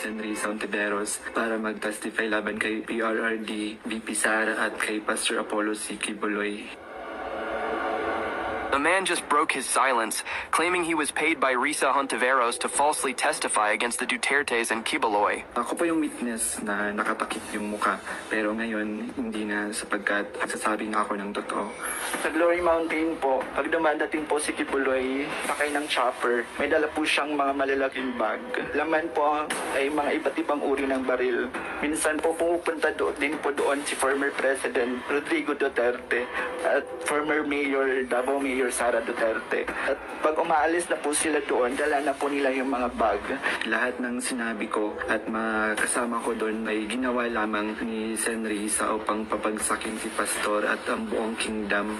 Senrisa Ontiveros para mag-testify laban kay PRRD, VP Sara at kay Pastor Apollo C. Kibuloy. The man just broke his silence, claiming he was paid by Risa Hontiveros to falsely testify against the Dutertes and Kibaloy. Ako po yung witness na nakatakip yung muka pero ngayon hindi na sapagkat nagsasabi na ako ng totoo. Sa Glory Mountain po, pag dumadating po si Kibuloy, sakay ng chopper, may dala po siyang mga malalaking bag. Laman po ay mga iba't ibang uri ng baril. Minsan po pumupunta doon din po doon si former President Rodrigo Duterte at former Mayor Davao Mayor Sara Duterte. At pag umaalis na po sila doon, dala na po nila yung mga bag. Lahat ng sinabi ko at mga ko doon ay ginawa lamang ni Senrisa upang papagsakin si Pastor at ang buong kingdom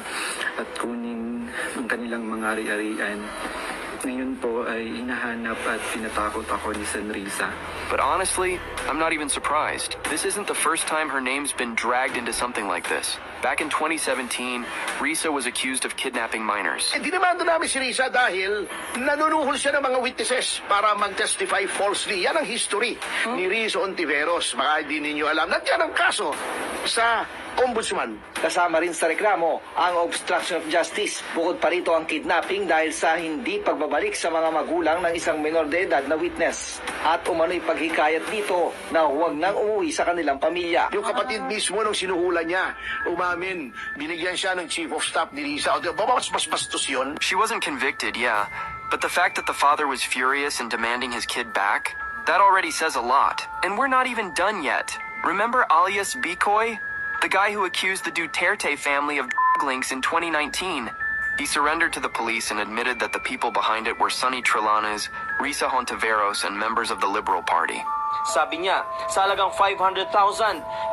at kunin ang kanilang mga ari-arian. Ngayon po ay hinahanap at pinatakot ako ni Senrisa. But honestly, I'm not even surprised. This isn't the first time her name's been dragged into something like this. Back in 2017, Risa was accused of kidnapping minors. Eh, dinamanda namin si Risa dahil nanunuhol siya ng mga witnesses para mag-testify falsely. Yan ang history ni Risa Ontiveros. Baka hindi ninyo alam. Nandiyan ang kaso sa ombudsman. Kasama rin sa reklamo ang obstruction of justice. Bukod pa rito ang kidnapping dahil sa hindi pagbabalik sa mga magulang ng isang minor de edad na witness. At umano'y paghikayat dito na huwag nang umuwi sa kanilang pamilya. Yung kapatid mismo nung sinuhulan niya, umamin, binigyan siya ng chief of staff ni Risa. O, Babawas mas bastos yun. She wasn't convicted, yeah, but the fact that the father was furious and demanding his kid back, that already says a lot. And we're not even done yet. Remember alias Bikoy? The guy who accused the Duterte family of links in 2019. He surrendered to the police and admitted that the people behind it were Sonny Trillanes, Risa Hontiveros, and members of the Liberal Party. Sabi niya, sa halagang 500,000,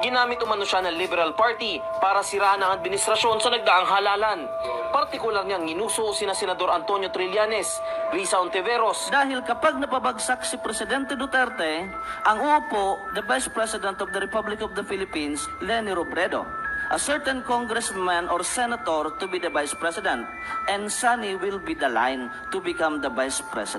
ginamit umano siya ng Liberal Party para siraan ang administrasyon sa nagdaang halalan. Partikular niyang ginuso sina Senador Antonio Trillanes, Risa Ontiveros, Dahil kapag napabagsak si Presidente Duterte, ang uupo, the Vice President of the Republic of the Philippines, Leni Robredo. A certain congressman or senator to be the Vice President, and Sunny will be the line to become the Vice President.